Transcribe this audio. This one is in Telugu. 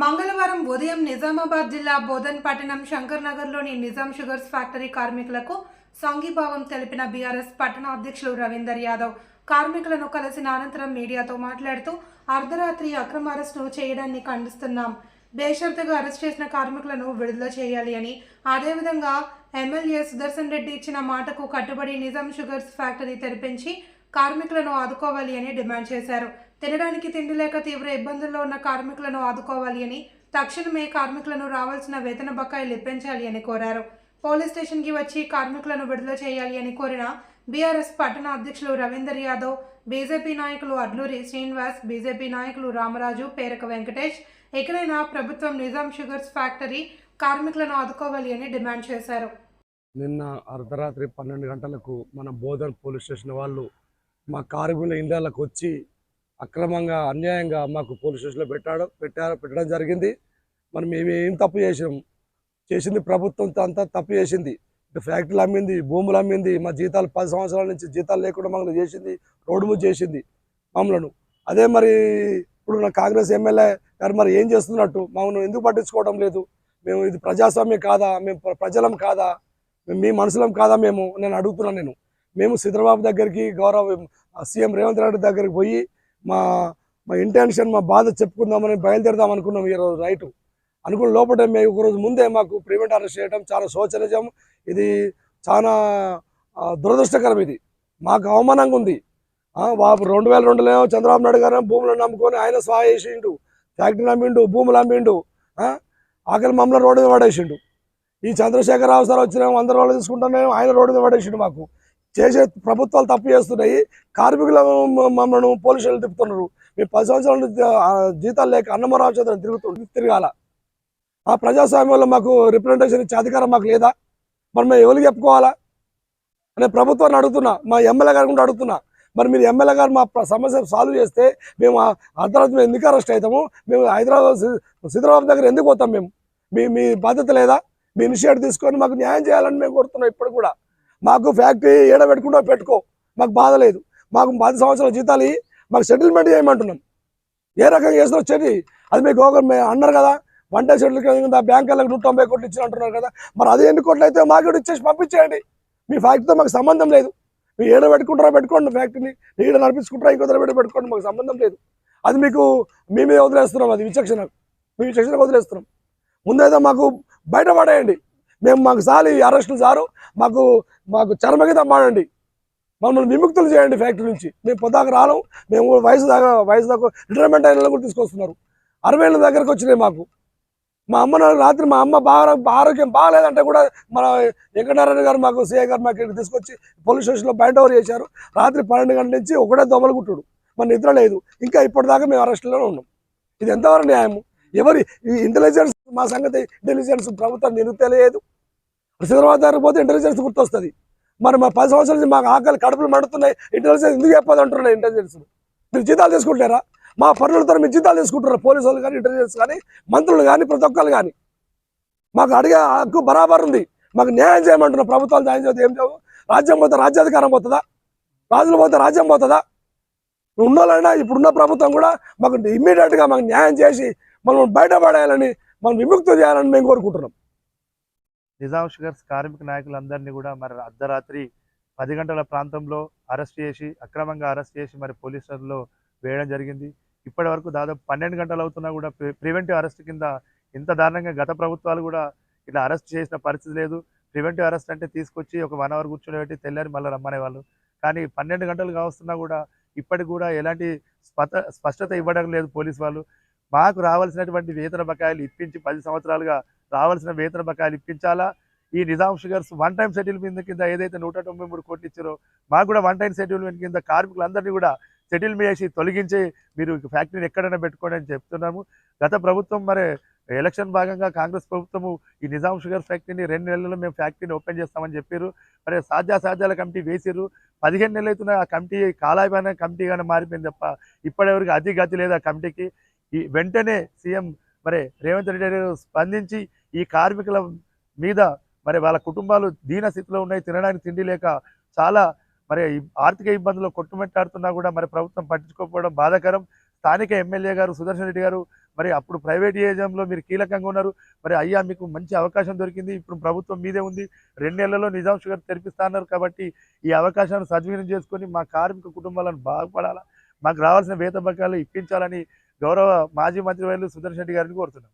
మంగళవారం ఉదయం నిజామాబాద్ జిల్లా బోధన్ పట్టణం శంకర్ నగర్లోని నిజాం షుగర్స్ ఫ్యాక్టరీ కార్మికులకు సంఘీభావం తెలిపిన బీఆర్ఎస్ పట్టణ అధ్యక్షులు రవీందర్ యాదవ్. కార్మికులను కలిసిన అనంతరం మీడియాతో మాట్లాడుతూ అర్ధరాత్రి అక్రమ అరెస్టు చేయడాన్ని ఖండిస్తున్నాం. బేషరతుగా అరెస్ట్ చేసిన కార్మికులను విడుదల చేయాలి అని. అదేవిధంగా ఎమ్మెల్యే సుదర్శన్ రెడ్డి ఇచ్చిన మాటకు కట్టుబడి నిజాం షుగర్స్ ఫ్యాక్టరీ తెరిపించి కార్మికులను ఆదుకోవాలి అని డిమాండ్ చేశారు. తినడానికి తిండి లేక తీవ్ర ఇబ్బందుల్లో ఉన్న కార్మికులను ఆదుకోవాలి అని తక్షణమే కార్మికులను రావాల్సిన వేతన బకాయిలు ఇప్పించాలి అని కోరారు. పోలీస్ స్టేషన్కి వచ్చి కార్మికులను విడుదల చేయాలి అని కోరిన బీఆర్ఎస్ పట్టణ అధ్యక్షులు రవీందర్ యాదవ్ బీజేపీ నాయకులు అడ్లూరి శ్రీనివాస్ బీజేపీ నాయకులు రామరాజు పేరక వెంకటేష్ ఎక్కడైనా ప్రభుత్వం నిజాం షుగర్స్ ఫ్యాక్టరీ కార్మికులను ఆదుకోవాలి అని డిమాండ్ చేశారు. నిన్న అర్ధరాత్రి పన్నెండు గంటలకు మన బోధన్ పోలీస్ స్టేషన్ వాళ్ళు మా కార్మికుల ఇళ్ళకు వచ్చి అక్రమంగా అన్యాయంగా మాకు పోలీస్ స్టేషన్లో పెట్టాడు పెట్టారు పెట్టడం జరిగింది. మరి మేమేం తప్పు చేసినాం? చేసింది ప్రభుత్వం అంతా తప్పు చేసింది. ఫ్యాక్టరీలు అమ్మింది భూములు అమ్మింది మా జీతాలు పది సంవత్సరాల నుంచి జీతాలు లేకుండా మమ్మల్ని చేసింది రోడ్డు మీద చేసింది మమ్మలను. అదే మరి ఇప్పుడు నా కాంగ్రెస్ ఎమ్మెల్యే గారు మరి ఏం చేస్తున్నట్టు? మమ్మల్ని ఎందుకు పట్టించుకోవడం లేదు? మేము ఇది ప్రజాస్వామ్యం కాదా? మేము ప్ర- ప్రజలం కాదా? మీ మనుషులం కాదా మేము? నేను అడుగుతున్నాను నేను. మేము సిద్ధరాబాబు దగ్గరికి గౌరవ సీఎం రేవంత్ రెడ్డి దగ్గరికి పోయి మా మా ఇంటెన్షన్ మా బాధ చెప్పుకుందామని బయలుదేరదాం అనుకున్నాం ఈరోజు నైట్ అనుకున్న లోపల మేము ఒకరోజు ముందే మాకు ప్రివెంట్ అరెస్ట్ చేయడం చాలా శోచనీయం. ఇది చాలా దురదృష్టకరం ఇది. మాకు అవమానంగా ఉంది. బాబు రెండు వేల రెండులో చంద్రబాబు నాయుడు గారు భూములను నమ్ముకొని ఆయన స్వాహ చేసిండు. ఫ్యాక్టరీ నమ్మిండు భూములు అమ్మిండు ఆకలి మమ్మల్ని రోడ్డు మీద పడేసిండు. ఈ చంద్రశేఖరరావు సార్ వచ్చిన వంద రోజులు తీసుకుంటానే ఆయన రోడ్డు మీద పడేసిండు మాకు. చేసే ప్రభుత్వాలు తప్పు చేస్తున్నాయి. కార్మికుల మమ్మల్ని పోలీసులు తిప్పుతున్నారు. మేము పది సంవత్సరాల నుంచి జీతాలు లేక అన్నమరావు చంద్ర తిరుగుతూ తిరగాల. ఆ ప్రజాస్వామ్యంలో మాకు రిప్రజెంటేషన్ ఇచ్చే అధికారం మాకు లేదా? మరి మేము ఎవరికి చెప్పుకోవాలా? అనే ప్రభుత్వాన్ని అడుగుతున్నా. మా ఎమ్మెల్యే గారు కూడా అడుగుతున్నా. మరి మీరు ఎమ్మెల్యే గారు మా సమస్య సాల్వ్ చేస్తే మేము ఆ అర్ధరాత్రి మేము ఎందుకు అరెస్ట్ అవుతాము? మేము హైదరాబాద్ సి- సిద్ధరాబాద్ దగ్గర ఎందుకు పోతాం మేము? మీ మీ బాధ్యత లేదా? మీ ఇనిషియేటివ్ తీసుకొని మాకు న్యాయం చేయాలని మేము కోరుతున్నాం ఇప్పుడు కూడా. మాకు ఫ్యాక్టరీ ఏడ పెట్టుకుంటా పెట్టుకో. మాకు బాధ లేదు. మాకు పది సంవత్సరాల జీతాలు మాకు సెటిల్మెంట్ చేయమంటున్నాం. ఏ రకంగా చేస్తున్నారో చెడి అది మీకు ఒక అన్నారు కదా. వన్ డే సెటిల్ కింద బ్యాంక్ వాళ్ళకి నూట తొంభై కోట్లు ఇచ్చిన అంటున్నారు కదా. మరి అది ఎన్ని కోట్లు అయితే మాకు కూడా ఇచ్చేసి పంపించేయండి. మీ ఫ్యాక్టరీతో మాకు సంబంధం లేదు. మీరు ఏడ పెట్టుకుంటారా పెట్టుకోండి ఫ్యాక్టరీని. నీడ నడిపించుకుంటారా ఇంకో దగ్గర పెట్టుకోండి మాకు సంబంధం లేదు. అది మీకు మేమే వదిలేస్తున్నాం అది విచక్షణ. మీ విచక్షణకు వదిలేస్తున్నాం. ముందైతే మాకు బయట పడేయండి. మేము మాకు సాలి అరెస్టులు సారు మాకు మాకు చర్మగీతం మాడండి. మమ్మల్ని విముక్తులు చేయండి ఫ్యాక్టరీ నుంచి. మేము పొద్దాక రాలం. మేము వయసు దాకా వయసు దాకా రిటైర్మెంట్ అయిన కూడా తీసుకొస్తున్నారు. అరవై ఏళ్ళ దగ్గరకు వచ్చినాయి మాకు. మా అమ్మ నాన్న రాత్రి మా అమ్మ బాగా ఆరోగ్యం బాగాలేదంటే కూడా మన వెంకటనారాయణ గారు మాకు సీఏ గారు మాకు ఇక్కడ తీసుకొచ్చి పోలీస్ స్టేషన్లో బయట ఓవర్ చేశారు. రాత్రి పన్నెండు గంటల నుంచి ఒకటే దొమలు కుట్టుడు. మన నిద్ర లేదు. ఇంకా ఇప్పటిదాకా మేము అరెస్టులోనే ఉన్నాం. ఇది ఎంతవరకు న్యాయము? ఎవరి ఇంటెలిజెన్స్ మా సంగతి ఇంటెలిజెన్స్ ప్రభుత్వం ఎందుకు తెలియదు దగ్గర పోతే ఇంటెలిజెన్స్ గుర్తొస్తుంది. మరి మా పది సంవత్సరాల నుంచి మాకు ఆకలి కడుపులు మండుతున్నాయి. ఇంటెలిజెన్స్ ఎందుకు చెప్పదు అంటున్నాయి ఇంటెలిజెన్స్ మీరు జీతాలు తీసుకుంటారా? మా పనులతో మీరు జీతాలు తీసుకుంటున్నారు. పోలీసు వాళ్ళు కానీ ఇంటెలిజెన్స్ కానీ మంత్రులు కానీ ప్రతి ఒక్కరు కానీ. మాకు అడిగే హక్కు బరాబర్ ఉంది. మాకు న్యాయం చేయమంటున్నా ప్రభుత్వాలు న్యాయం చేస్తే ఏం చేయవు రాజ్యం పోతే రాజ్యాధికారం పోతుందా? రాజులు పోతే రాజ్యం పోతుందా? ఉన్నోళ్ళైనా ఇప్పుడున్న ప్రభుత్వం కూడా మాకు ఇమ్మీడియట్గా మాకు న్యాయం చేసి మనం బయటపడేయాలని మనం విముక్తి చేయాలని మేము కోరుకుంటున్నాం. నిజాం షుగర్స్ కార్మిక నాయకులందరినీ కూడా మరి అర్ధరాత్రి పది గంటల ప్రాంతంలో అరెస్ట్ చేసి అక్రమంగా అరెస్ట్ చేసి మరి పోలీస్ స్టేషన్లో వేయడం జరిగింది. ఇప్పటి వరకు దాదాపు పన్నెండు గంటలు అవుతున్నా కూడా ప్రివెంటివ్ అరెస్ట్ కింద ఇంత దారుణంగా గత ప్రభుత్వాలు కూడా ఇలా అరెస్ట్ చేసిన పరిస్థితి లేదు. ప్రివెంటివ్ అరెస్ట్ అంటే తీసుకొచ్చి ఒక వన్ అవర్ కూర్చోబెట్టి తెల్లారి మళ్ళీ రమ్మనేవాళ్ళు. కానీ పన్నెండు గంటలు కావస్తున్నా కూడా ఇప్పటికి కూడా ఎలాంటి స్పత స్పష్టత ఇవ్వడం లేదు పోలీస్ వాళ్ళు. మాకు రావాల్సినటువంటి వేతన బకాయిలు ఇప్పించి పది సంవత్సరాలుగా రావాల్సిన వేతన బకాయిలు ఇప్పించాలా? ఈ Nizam sugars one time settlement కింద ఏదైతే నూట తొంభై మూడు కోట్లు ఇచ్చారో మాకు కూడా వన్ టైం సెటిల్మెంట్ కింద కార్మికులందరినీ కూడా సెటిల్మెంట్ చేసి తొలగించి మీరు ఫ్యాక్టరీని ఎక్కడైనా పెట్టుకోండి అని చెప్తున్నాము. గత ప్రభుత్వం మరి ఎలక్షన్ భాగంగా కాంగ్రెస్ ప్రభుత్వము ఈ నిజాం షుగర్ ఫ్యాక్టరీని రెండు నెలల్లో మేము ఫ్యాక్టరీని ఓపెన్ చేస్తామని చెప్పారు. మరి సాధ్యాసాధ్యాల కమిటీ వేసిర్రు. పదిహేను నెలలు అవుతున్న ఆ కమిటీ కాలాయమైన కమిటీగానే మారిపోయింది తప్ప ఇప్పటివరకు అతి గతి లేదు ఆ కమిటీకి. ఈ వెంటనే సీఎం మరి రేవంత్ రెడ్డి గారు స్పందించి ఈ కార్మికుల మీద మరి వాళ్ళ కుటుంబాలు దీన స్థితిలో ఉన్నాయి తినడానికి తిండి లేక చాలా మరి ఆర్థిక ఇబ్బందులు కొట్టుమెట్టాడుతున్నా కూడా మరి ప్రభుత్వం పట్టించుకోకపోవడం బాధాకరం. స్థానిక ఎమ్మెల్యే గారు సుదర్శన్ రెడ్డి గారు మరి అప్పుడు ప్రైవేట్ ఏజంలో మీరు కీలకంగా ఉన్నారు. మరి అయ్యా మీకు మంచి అవకాశం దొరికింది ఇప్పుడు ప్రభుత్వం మీదే ఉంది. రెండు నెలల్లో నిజాం షుగర్ తెరిపిస్తాన్నారు కాబట్టి ఈ అవకాశాన్ని సద్వినియోగం చేసుకొని మా కార్మిక కుటుంబాలను బాగుపడాలా మాకు రావాల్సిన వేత బకాలు ఇప్పించాలని గౌరవ మాజీ మంత్రి వైద్యులు సుదర్శన్ రెడ్డి గారిని కోరుతున్నాం.